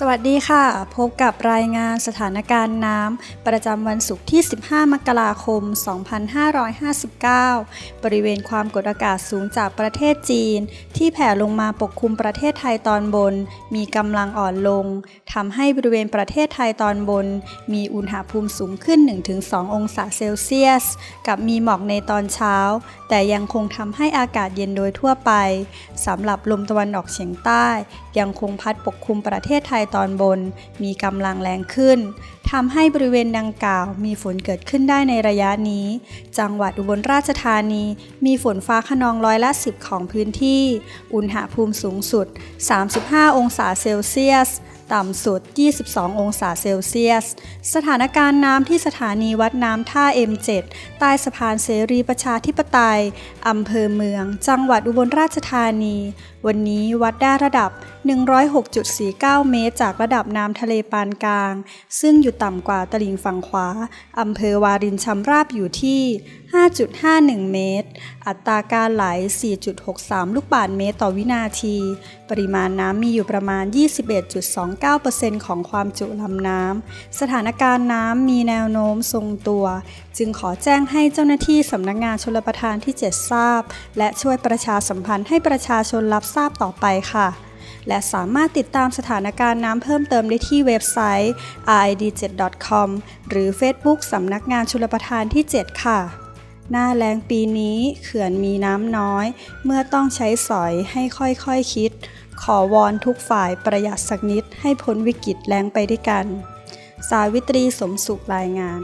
สวัสดีค่ะ พบกับรายงานสถานการณ์น้ำประจำวันศุกร์ที่ 15 มกราคม 2559 บริเวณความกดอากาศสูงจากประเทศจีน ที่แผ่ลงมาปกคลุมประเทศไทยตอนบน มีกำลังอ่อนลงทำให้บริเวณประเทศไทยตอนบน มีอุณหภูมิสูงขึ้น 1-2 องศาเซลเซียส กับมีหมอกในตอนเช้า แต่ยังคงทำให้อากาศเย็นโดยทั่วไปสำหรับลมตะวันออกเฉียงใต้ ยังคงพัดปกคลุมประเทศไทยตอนบน มีกำลังแรงขึ้นทำให้บริเวณดังกล่าว มีฝนเกิดขึ้นได้ในระยะนี้ จังหวัดอุบลราชธานี มีฝนฟ้าขนองร้อยละ 10 ของพื้นที่ อุณหภูมิสูงสุด 35 องศาเซลเซียส ต่ำสุด 22 องศาเซลเซียส สถานการณ์น้ำที่สถานีวัดน้ำท่า M7 ใต้สะพานเสรีประชาธิปไตย อำเภอเมือง จังหวัดอุบลราชธานี วันนี้วัดได้ระดับ 106.49 เมตร จากระดับน้ำทะเลปานกลาง ซึ่งอยู่ต่ำกว่าตลิ่งฝั่งขวา อำเภอวารินชำราบอยู่ที่ 5.51 เมตร อัตราการไหล 4.63 ลูกบาศก์เมตรต่อวินาที ปริมาณน้ำมีอยู่ประมาณ 21.29%ของความจุลำน้ำ สถานการณ์น้ำมีแนวโน้มทรงตัว จึงขอแจ้งให้เจ้าหน้าที่สำนักงานชลประทานที่ 7 ทราบ และช่วยประชาสัมพันธ์ให้ประชาชนรับทราบต่อไปค่ะและสามารถติดตามสถานการณ์น้ำเพิ่มเติมได้ที่เว็บไซต์ rid7.com หรือ Facebook สำนักงานชลประทานที่ 7 ค่ะ หน้าแรงปีนี้เขื่อนมีน้ำน้อย เมื่อต้องใช้สอยให้ค่อยๆคคิด ขอวอนทุกฝ่ายประหยัดสักนิดให้พ้นวิกฤตแรงไปด้วยกัน สาวิตรีสมสุขรายงาน